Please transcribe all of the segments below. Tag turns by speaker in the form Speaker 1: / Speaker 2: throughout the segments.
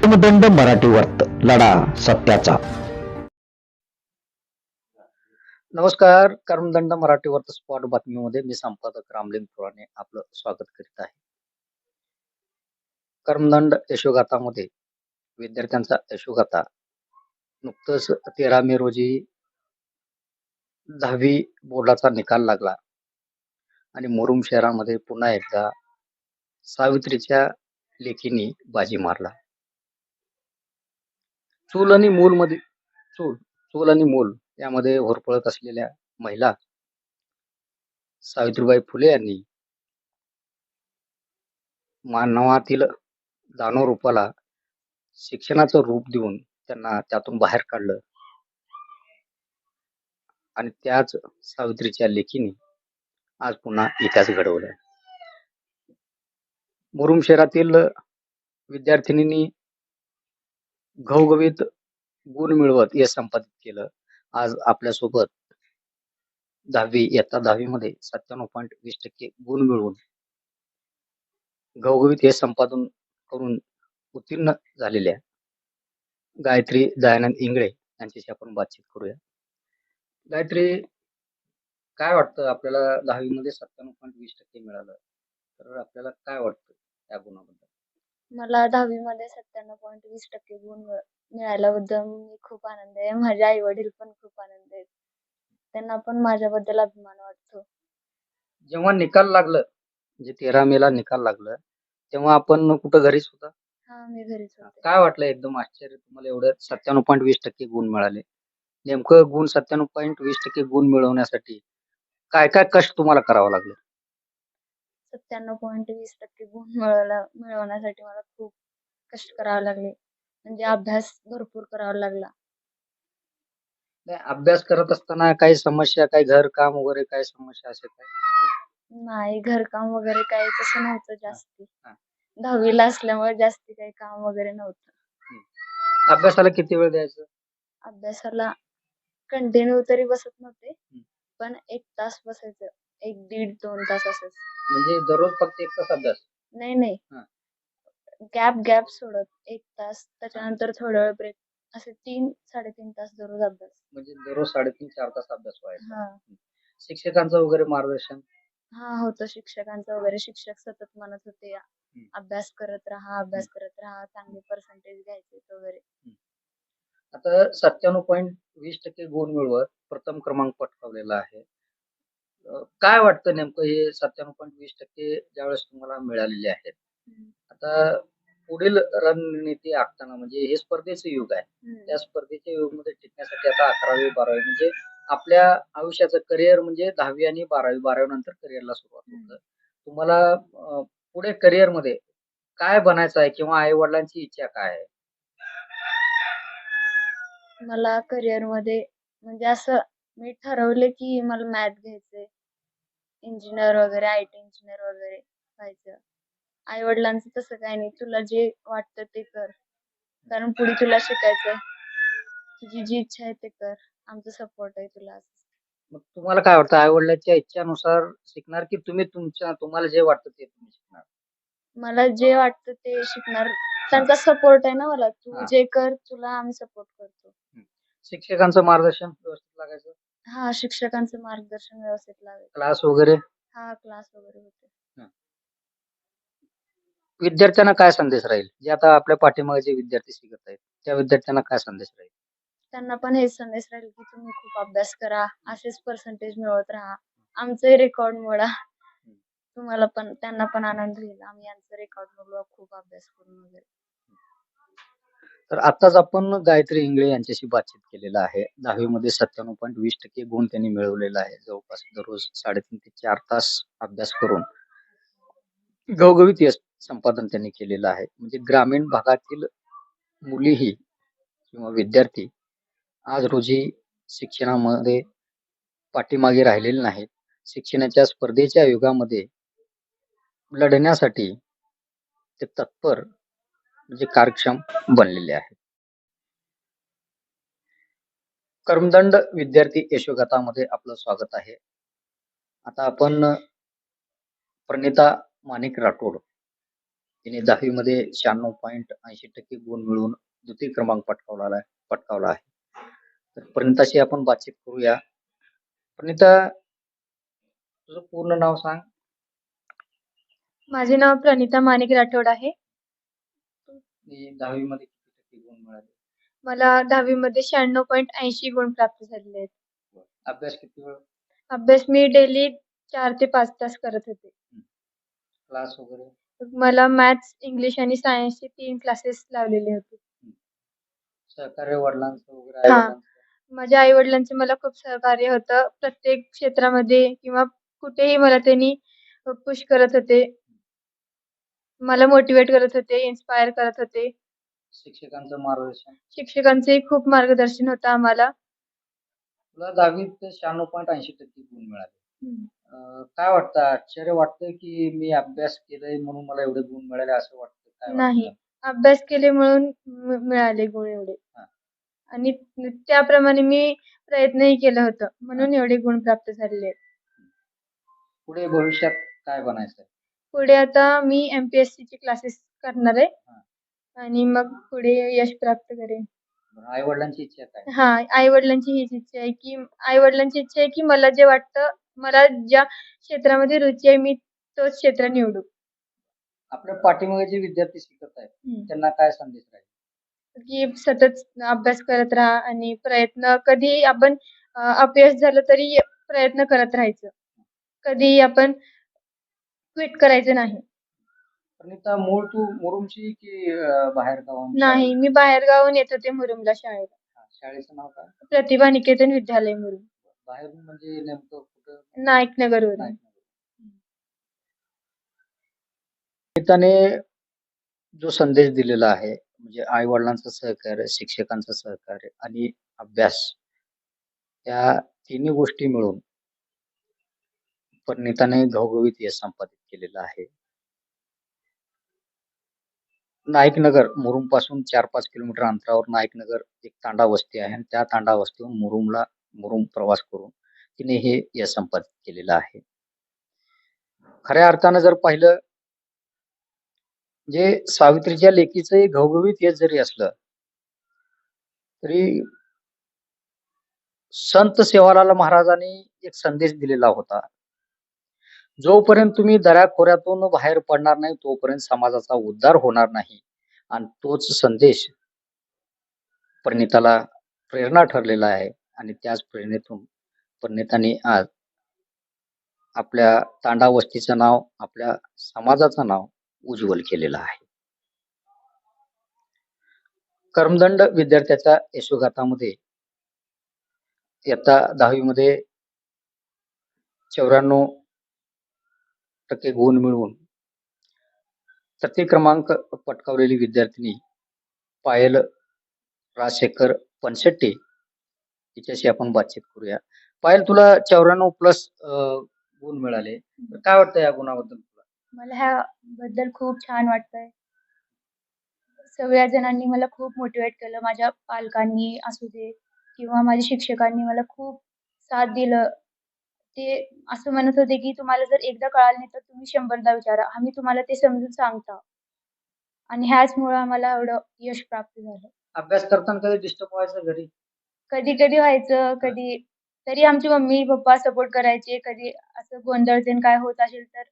Speaker 1: कर्मदंड मराठी वर्त लढा सत्याचा.
Speaker 2: नमस्कार कर्मदंड मराठी वर्त स्पॉट बातमीमध्ये मी संपादक रामलिंग पुराणे आपलं स्वागत करीत आहे. कर्मदंड यशोगाथामध्ये विद्यार्थ्यांचा यशोगाथा. नुकतंच तेरा मे रोजी दहावी बोर्डाचा निकाल लागला. आणि मुरुम शहरामध्ये पुन्हा एकदा सावित्रीच्या लेखीने बाजी मारला. चूल आणि मूल मध्ये चूल चूल आणि मूल यामध्ये होरपळत असलेल्या महिला सावित्रीबाई फुले यांनी मानवातील दानव रूपाला शिक्षणाचं रूप देऊन त्यांना त्यातून बाहेर काढलं. आणि त्याच सावित्रीच्या लेखीने आज पुन्हा इतिहास घडवलाय मुरुम शहरातील विद्यार्थिनींनी घवघवीत गुण मिळवत यश संपादित केलं. आज आपल्यासोबत दहावी इयत्ता दहावीमध्ये सत्त्याण्णव पॉईंट वीस टक्के गुण मिळवून घवघवीत यश संपादन करून उत्तीर्ण झालेल्या गायत्री दयानंद इंगळे यांच्याशी आपण बातचीत करूया. गायत्री काय वाटतं? आपल्याला दहावीमध्ये सत्त्याण्णव पॉईंट वीस टक्के मिळालं तर आपल्याला काय वाटतं त्या गुणाबद्दल?
Speaker 3: मला दहावी मध्ये सत्त्याण्णव पॉईंट वीस टक्के गुण मिळ- मिळाल्याबद्दल मी खूप आनंद आहे. माझे आई वडील पण खूप आनंद आहेत. त्यांना पण माझ्याबद्दल अभिमान वाटतो.
Speaker 2: जेव्हा निकाल लागलं म्हणजे तेरा मेला निकाल लागलं तेव्हा आपण कुठं घरीच होता?
Speaker 3: हा मी घरीच होते.
Speaker 2: काय वाटलं एकदम आश्चर्य तुम्हाला एवढं? सत्त्याण्णव पॉईंट वीस टक्के गुण मिळाले. नेमकं गुण सत्त्याण्णव पॉईंट वीस टक्के गुण मिळवण्यासाठी काय काय कष्ट तुम्हाला करावं लागलं?
Speaker 3: सत्त्याण्णव पॉईंट वीस टक्के गुण मिळवला मिळवण्यासाठी मला खूप कष्ट करावे लागले. म्हणजे अभ्यास भरपूर करावा लागला.
Speaker 2: नाही, अभ्यास करत असताना काही समस्या काही घर काम वगैरे काही समस्या असे काय
Speaker 3: नाही घरकाम वगैरे काही तसं नव्हतं जास्ती.
Speaker 2: हा.
Speaker 3: दहावीला असल्यामुळे जास्ती काही काम वगैरे नव्हतं.
Speaker 2: अभ्यासाला किती वेळ द्यायचं?
Speaker 3: अभ्यासाला कंटिन्यू तरी बसत नव्हते. पण एक तास बसायचं. एक दीड दोन तास असंच.
Speaker 2: म्हणजे दररोज फक्त एक तास अभ्यास?
Speaker 3: नाही नाही.
Speaker 2: हा.
Speaker 3: गॅप गॅप सोडत. एक तास त्याच्यानंतर थोडा वेळ ब्रेक. असे तीन साडेतीन तास दररोज अभ्यास.
Speaker 2: म्हणजे दररोज साडेतीन चार तास अभ्यास व्हायचा.
Speaker 3: हा.
Speaker 2: शिक्षकांचं वगैरे मार्गदर्शन?
Speaker 3: हा होतं. शिक्षकांचं वगैरे शिक्षक सतत म्हणत होते. अभ्यास करत राहा अभ्यास करत राहा चांगले पर्सेंटेज घ्यायचे वगैरे.
Speaker 2: आता सत्त्याण्णव पॉईंट वीस टक्के गुण मिळवत प्रथम क्रमांक पटकावलेला आहे. काय वाटतं नेमकं हे सत्त्याण्णव पॉईंट वीस टक्के ज्यावेळेस तुम्हाला मिळालेले आहेत. आता पुढील रणनीती आखताना म्हणजे हे स्पर्धेचं युग आहे. त्या स्पर्धेच्या युगमध्ये टिकण्यासाठी आता अकरावी बारावी म्हणजे आपल्या आयुष्याचं करिअर म्हणजे दहावी आणि बारावी बारावी नंतर करिअरला सुरुवात होतं. तुम्हाला पुढे करिअरमध्ये काय बनायचं आहे किंवा आई वडिलांची इच्छा काय आहे?
Speaker 3: मला करिअरमध्ये म्हणजे असं मी ठरवले की मला मॅथ घ्यायचंय. इंजिनियर वगैरे आय टी इंजिनियर वगैरे व्हायचं. आई वडिलांचं तसं काही नाही. तुला जे वाटतं ते कर. कारण पुढे तुला शिकायचंय. तुझी जी इच्छा आहे ते कर. आमचा सपोर्ट आहे तुला.
Speaker 2: मग तुम्हाला काय वाटतं? आई वडिलांच्या इच्छानुसार शिकणार की तुम्ही तुमच्या तुम्हाला जे वाटतं ते तुम्ही शिकणार?
Speaker 3: मला जे वाटतं ते शिकणार. त्यांचा सपोर्ट आहे ना मला. तू
Speaker 2: हा.
Speaker 3: जे कर तुला आम्ही सपोर्ट करतो.
Speaker 2: शिक्षकांचं मार्गदर्शन व्यवस्थित लागायचं?
Speaker 3: हा शिक्षकांचं मार्गदर्शन व्यवस्थित लागेल
Speaker 2: क्लास वगैरे?
Speaker 3: हा क्लास वगैरे होते.
Speaker 2: विद्यार्थ्यांना काय संदेश राहील? जे आता आपल्या पाठीमागे जे विद्यार्थी शिकत आहेत त्या विद्यार्थ्यांना काय संदेश राहील?
Speaker 3: त्यांना पण हेच संदेश राहील की तुम्ही खूप अभ्यास करा असेच पर्सेंटेज मिळवत राहा. आमचे रेकॉर्ड मोडा. तुम्हाला पण त्यांना पण आनंद होईल. आम्ही यांचं रेकॉर्ड मोडलो खूप अभ्यास करून वगैरे.
Speaker 2: तर आताच आपण गायत्री इंगळे यांच्याशी बातचीत केलेला आहे. दहावीमध्ये सत्त्याण्णव पॉईंट वीस टक्के गुण त्यांनी मिळवलेला आहे. जवळपास दररोज साडेतीन ते चार तास अभ्यास करून घवघवीत संपादन त्यांनी केलेलं आहे. म्हणजे ग्रामीण भागातील मुलीही किंवा विद्यार्थी आज रोजी शिक्षणामध्ये पाठीमागे राहिलेले नाहीत. शिक्षणाच्या स्पर्धेच्या युगामध्ये लढण्यासाठी ते तत्पर म्हणजे कार्यक्षम बनलेले आहेत. कर्मदंड विद्यार्थी यशोगाथामध्ये आपलं स्वागत आहे. आता आपण प्रणिता माणिक राठोड तिने दहावीमध्ये शहाण्णव पॉईंट ऐंशी टक्के गुण मिळवून द्वितीय क्रमांक पटकावला आहे पटकावला आहे. तर प्रणिताशी आपण बातचीत करूया. प्रणिता तुझं पूर्ण नाव सांग.
Speaker 4: माझे नाव प्रणिता माणिक राठोड आहे.
Speaker 2: आणि दहावीमध्ये किती टक्के गुण मिळाले?
Speaker 4: मला दहावीमध्ये शहाण्णव पॉईंट ऐंशी गुण प्राप्त झालेले आहेत.
Speaker 2: अभ्यास किती वेळ?
Speaker 4: अभ्यास मी डेली चार ते पाच तास करत होते.
Speaker 2: क्लास वगैरे?
Speaker 4: मला मॅथ्स इंग्लिश आणि सायन्सचे तीन क्लासेस लावलेले होते.
Speaker 2: सहकार्य वडिलांचं वगैरे
Speaker 4: हा.
Speaker 2: आई-वडिलांचं?
Speaker 4: माझ्या आई वडिलांचे मला खूप सहकार्य होतं. प्रत्येक क्षेत्रामध्ये किंवा कुठेही मला त्यांनी पुश करत होते. मला मोटिवेट करत होते इन्स्पायर करत होते.
Speaker 2: शिक्षकांचं मार्गदर्शन.
Speaker 4: शिक्षकांचे खूप मार्गदर्शन होतं आम्हाला.
Speaker 2: तुला दहावीत शहाण्णव पॉईंट ऐंशी टक्के गुण मिळाले. अं, काय वाटतं? आश्चर्य वाटतं की मी अभ्यास केलाय म्हणून मला एवढे गुण मिळाले असं वाटतं? काय
Speaker 4: नाही. अभ्यास केले म्हणून मि- मिळाले गुण एवढे.
Speaker 2: हा.
Speaker 4: आणि त्याप्रमाणे मी प्रयत्नही केलं होतं. म्हणून एवढे गुण प्राप्त झालेले.
Speaker 2: पुढे भविष्यात काय बनायचं
Speaker 4: पुढे आता मी एमपीएससी चे क्लासेस करणार आहे. आणि मग पुढे यश प्राप्त करेन.
Speaker 2: आई वडिलांची इच्छा काय?
Speaker 4: हा आई वडिलांची हीच इच्छा आहे की आई वडिलांची इच्छा आहे की मला जे वाटतं मला ज्या क्षेत्रामध्ये रुची आहे मी तोच क्षेत्र निवडू.
Speaker 2: आपल्या पाठीमागे जे विद्यार्थी शिकत आहेत त्यांना काय संदेश राहील?
Speaker 4: की सतत अभ्यास करत राहा आणि प्रयत्न कधी आपण अ, अपयश झालं तरी प्रयत्न करत राहायचं. कधी आपण क्विट करायचं नाही.
Speaker 2: प्रणिता मूळ तू मुरुमची की अं, बाहेर गावाहून
Speaker 4: नाही मी बाहेर गावून येत होते मुरुमला शाळेला.
Speaker 2: हा, शाळेचं नाव काय?
Speaker 4: प्रतिभा निकेतन विद्यालय मुरुम.
Speaker 2: बाहेरून म्हणजे नेमकं कुठं?
Speaker 4: नाईक नगरवरून
Speaker 2: नाही. प्रणिताने जो संदेश दिलेला आहे म्हणजे आई वडिलांचं सहकार्य शिक्षकांचं सहकार्य आणि अभ्यास या तिन्ही गोष्टी मिळून परिणिताने घवघवीत यश संपादित केलेलं आहे. नाईकनगर मुरुमपासून चार पाच किलोमीटर अंतरावर नाईकनगर एक तांडा वस्ती आहे आणि त्या तांडा वस्तीहून मुरुमला मुरुम प्रवास करून तिने हे यश संपादित केलेलं आहे. खऱ्या अर्थानं जर पाहिलं जे सावित्रीच्या लेकीचं घवघवीत यश जरी असलं तरी संत सेवालाल महाराजांनी एक संदेश दिलेला होता. जोपर्यंत तुम्ही दराखोऱ्यातून बाहेर पडणार नाही तोपर्यंत समाजाचा उद्धार होणार नाही. आणि तोच संदेश परिणिताला प्रेरणा ठरलेला आहे. आणि त्याच प्रेरणेतून परिणिताने आज आपल्या तांडा वस्तीचं नाव आपल्या समाजाचं नाव उज्ज्वल केलेलं आहे. कर्मदंड विद्यार्थ्याच्या यशोगातामध्ये इयत्ता दहावीमध्ये चौऱ्याण्णव टक्के गुण मिळवून तृतीय क्रमांक पटकावलेली विद्यार्थिनी पायल राजशेखर पनशेट्टी. हिच्याशी आपण बातचीत करूया. पायल तुला चौऱ्याण्णव प्लस गुण मिळाले. तर काय वाटतं या गुणाबद्दल तुला?
Speaker 4: मला ह्या बद्दल खूप छान वाटतंय. सगळ्या जणांनी मला खूप मोटिवेट केलं. माझ्या पालकांनी असू दे किंवा माझ्या शिक्षकांनी मला खूप साथ दिलं. ते असं म्हणत होते की तुम्हाला जर एकदा कळालं नाही तर तुम्ही शंभरदा विचारा. आम्ही तुम्हाला ते समजून सांगतो. आणि ह्याचमुळं आम्हाला एवढं यश प्राप्त झालं.
Speaker 2: अभ्यास करताना कधी डिस्टर्ब व्हायचं घरी?
Speaker 4: कधी कधी व्हायचं कधी तरी आमचे मम्मी पप्पा सपोर्ट करायचे. कधी असं गोंधळ तेन काय होत असेल तर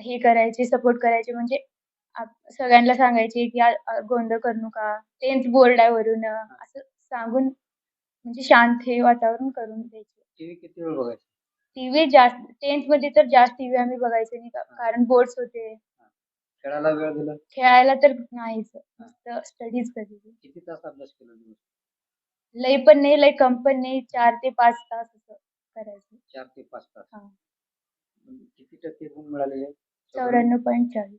Speaker 4: हे करायचे सपोर्ट करायचे. म्हणजे आप- सगळ्यांना सांगायचे की आ- आ- गोंधळ करू नका. टेन्थ बोर्ड आहे वरून. असं सांगून म्हणजे शांत हे वातावरण करून द्यायचे.
Speaker 2: टीव्ही किती वेळ बघायचं?
Speaker 4: टीव्ही जास्त टेन्थमध्ये तर जास्त टीव्ही आम्ही बघायचो नाही का- कारण बोर्ड्स होते.
Speaker 2: खेळायला वेळ दिला?
Speaker 4: खेळायला तर नाहीच स्टडीज कधी.
Speaker 2: किती तास अभ्यास केला
Speaker 4: लई पण नाही लई कम पण नाही चार ते पाच तास असं करायचं.
Speaker 2: चार ते पाच तास.
Speaker 4: हा.
Speaker 2: किती टक्के गुण मिळाले
Speaker 4: चौऱ्याण्णव पॉईंट चाळीस.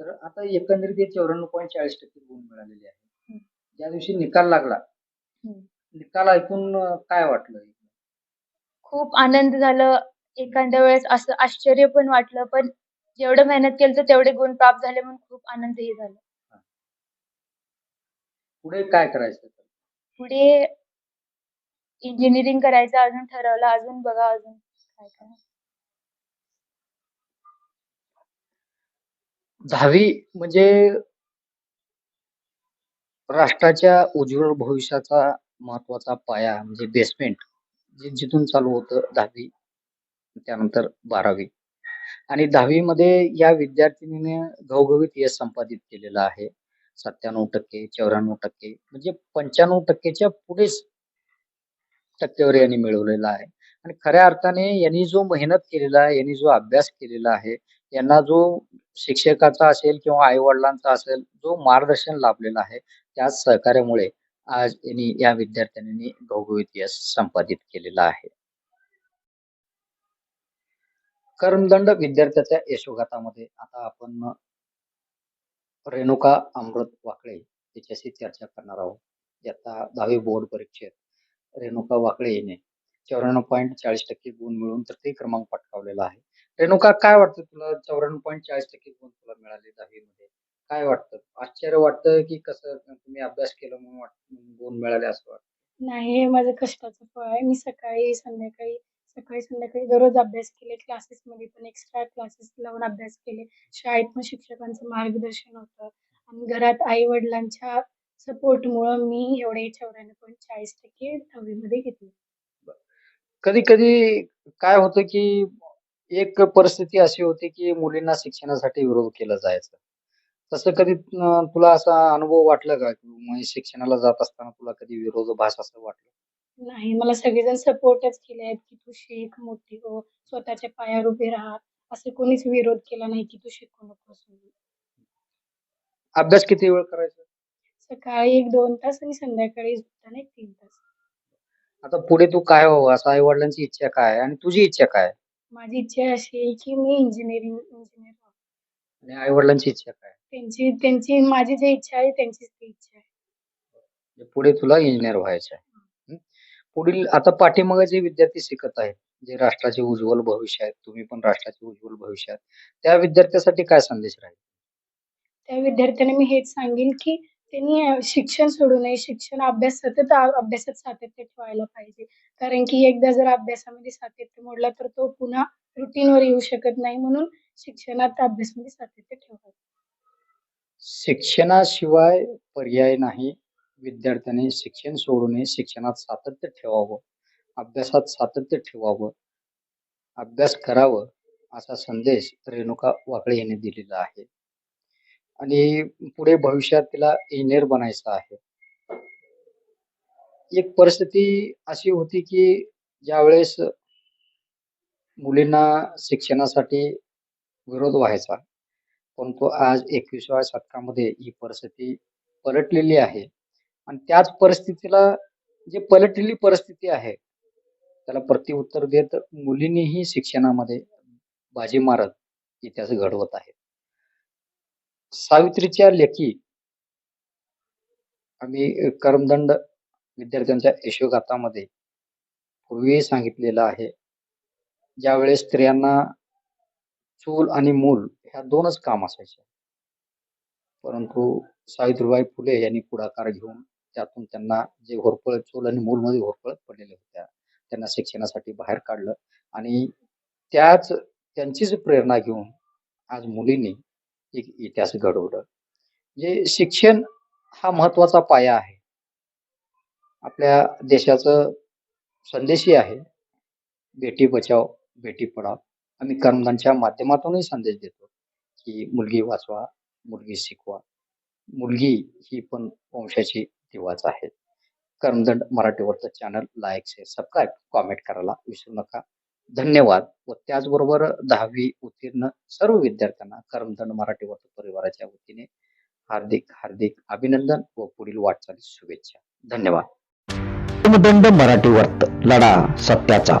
Speaker 2: तर आता एकंदरीत हे चौऱ्याण्णव पॉईंट चाळीस टक्के गुण मिळालेले आहे
Speaker 4: हम्म.
Speaker 2: ज्या दिवशी निकाल लागला
Speaker 4: हम्म.
Speaker 2: निकाल ऐकून अं, काय वाटलं?
Speaker 4: खूप आनंद झालं. एखाद्या वेळेस असं आश्चर्य पण वाटलं पण जेवढं मेहनत केलं तर तेवढे गुण प्राप्त झाले म्हणून खूप आनंदही झाला.
Speaker 2: पुढे काय करायचं?
Speaker 4: पुढे इंजिनिअरिंग करायचं अजून ठरवलं अजून बघा अजून काय काय.
Speaker 2: दहावी म्हणजे राष्ट्राच्या उज्ज्वल भविष्याचा महत्त्वाचा पाया म्हणजे बेसमेंट जे जिथून चालू होतं दहावी त्यानंतर बारावी. आणि दहावीमध्ये या विद्यार्थिनीने घवघवीत यश संपादित केलेलं आहे. सत्त्याण्णव टक्के चौऱ्याण्णव टक्के म्हणजे पंच्याण्णव टक्केच्या पुढेच टक्केवारी यांनी मिळवलेला आहे. आणि खऱ्या अर्थाने यांनी जो मेहनत केलेला आहे यांनी जो अभ्यास केलेला आहे यांना जो शिक्षकाचा असेल किंवा आई वडिलांचा असेल जो मार्गदर्शन लाभलेला आहे त्या सहकार्यामुळे आज यांनी या विद्यार्थ्यांनी घवघवीत इतिहास संपादित केलेला आहे. कर्मदंड विद्यार्थ्याच्या यशोगातामध्ये आता आपण रेणुका अमृत वाकळे याच्याशी चर्चा करणार आहोत. आता दहावी बोर्ड परीक्षेत रेणुका वाकळे हिने चौऱ्याण्णव पॉईंट चाळीस टक्के गुण मिळून तृतीय क्रमांक पटकावलेला आहे. रेणुका काय वाटतं तुला? चौऱ्याण्णव पॉईंट चाळीस टक्के गुण तुला मिळाले दहावीमध्ये? काय वाटतं? आश्चर्य वाटतं की कसं तुम्ही अभ्यास केला म्हणून वाट- गुण मिळाले असं वाटतं?
Speaker 5: नाही हे माझं कष्टाचं फळ आहे. मी सकाळी संध्याकाळी सकाळी संध्याकाळी दररोज अभ्यास केले. क्लासेस मध्ये पण एक्स्ट्रा क्लासेस लावून अभ्यास केले. शाळेत पण शिक्षकांचं मार्गदर्शन होतं. आणि घरात आई वडिलांच्या सपोर्टमुळं मी एवढे चौऱ्याण्णव पॉईंट चाळीस टक्के दहावीमध्ये घेतले.
Speaker 2: कधी कधी काय होतं की एक परिस्थिती अशी होती की मुलींना शिक्षणासाठी विरोध केला जायचा. तसं कधी अं, तुला असा अनुभव वाटला का? की शिक्षणाला जात असताना तुला कधी विरोधाभास असं वाटलं?
Speaker 5: नाही मला सगळेजण सपोर्टच केले आहेत की तू शिक मोठी हो स्वतःच्या पायावर उभे राहा. असं कोणीच विरोध केला नाही की तू शिकू नकोस म्हणून.
Speaker 2: अभ्यास किती वेळ करायचा?
Speaker 5: सकाळी एक दोन तास आणि संध्याकाळी झोपताना तीन तास.
Speaker 2: आता पुढे तू काय व्हावं असं आई वडिलांची इच्छा काय? आहे आणि तुझी इच्छा काय? आहे?
Speaker 5: माझी इच्छा अशी आहे की मी इंजिनिअरिंग इंजिनियर व्हावं.
Speaker 2: आणि आई वडिलांची इच्छा काय? आहे?
Speaker 5: त्यांची त्यांची माझी जी इच्छा आहे त्यांचीच ती इच्छा आहे.
Speaker 2: म्हणजे पुढे तुला इंजिनियर व्हायचं आहे? पुढील आता पाठीमागे जे विद्यार्थी शिकत आहेत जे राष्ट्राचे उज्ज्वल भविष्य आहेत तुम्ही पण राष्ट्राचे उज्ज्वल भविष्य आहेत त्या विद्यार्थ्यासाठी काय संदेश राहील?
Speaker 5: त्या विद्यार्थ्यांना मी हेच सांगेन की त्यांनी अ, शिक्षण सोडू नये. शिक्षण अभ्यास सतत आ- अभ्यासात सातत्य ठेवायला पाहिजे. कारण की एकदा जर अभ्यासामध्ये सातत्य मोडला तर तो पुन्हा रुटीनवर येऊ शकत नाही. म्हणून शिक्षणात अभ्यासामध्ये सातत्य ठेवायला
Speaker 2: शिक्षणाशिवाय पर्याय नाही. विद्यार्थ्याने शिक्षण सोडू नये शिक्षणात सातत्य ठेवावं. अभ्यासात सातत्य ठेवावं. अभ्यास करावं असा संदेश रेणुका वाकळे यांनी दिलेला आहे. आणि पुढे भविष्यात तिला इंजिनियर बनायचं आहे. एक परिस्थिती अशी होती की ज्यावेळेस मुलींना शिक्षणासाठी विरोध व्हायचा परंतु आज एकविसाव्या शतकामध्ये ही परिस्थिती पलटलेली आहे. आणि त्याच परिस्थितीला जे पलटलेली परिस्थिती आहे त्याला प्रतिउत्तर देत मुलींनीही शिक्षणामध्ये बाजी मारत इतिहास घडवत आहे. सावित्रीच्या लेखी आम्ही कर्मदंड विद्यार्थ्यांच्या यशोगातामध्ये पूर्वी सांगितलेलं आहे. ज्यावेळेस स्त्रियांना चूल आणि मूल ह्या दोनच काम असायचे. परंतु सावित्रीबाई फुले यांनी पुढाकार घेऊन त्यातून त्यांना जे होरपळ चूल आणि मूलमध्ये होरपळत पडलेल्या होत्या त्यांना शिक्षणासाठी बाहेर काढलं आणि त्याच त्यांचीच प्रेरणा घेऊन आज मुलींनी एक इतिहास घडवलं. म्हणजे शिक्षण हा महत्त्वाचा पाया आहे. आपल्या देशाचं संदेशही आहे बेटी बचाव बेटी पढाव आम्ही कर्मदानच्या माध्यमातूनही संदेश देतो की मुलगी वाचवा मुलगी शिकवा. मुलगी ही पण वंशाची दिवाच आहे. कर्मदंड मराठीवरचं channel like share subscribe comment करायला विसरू नका. धन्यवाद व त्याचबरोबर दहावी उत्तीर्ण सर्व विद्यार्थ्यांना कर्मदंड मराठीवरचं परिवाराच्या वतीने हार्दिक हार्दिक अभिनंदन व पुढील वाटचाली शुभेच्छा. धन्यवाद.
Speaker 1: कर्मदंड मराठी वर्त लढा सत्याचा.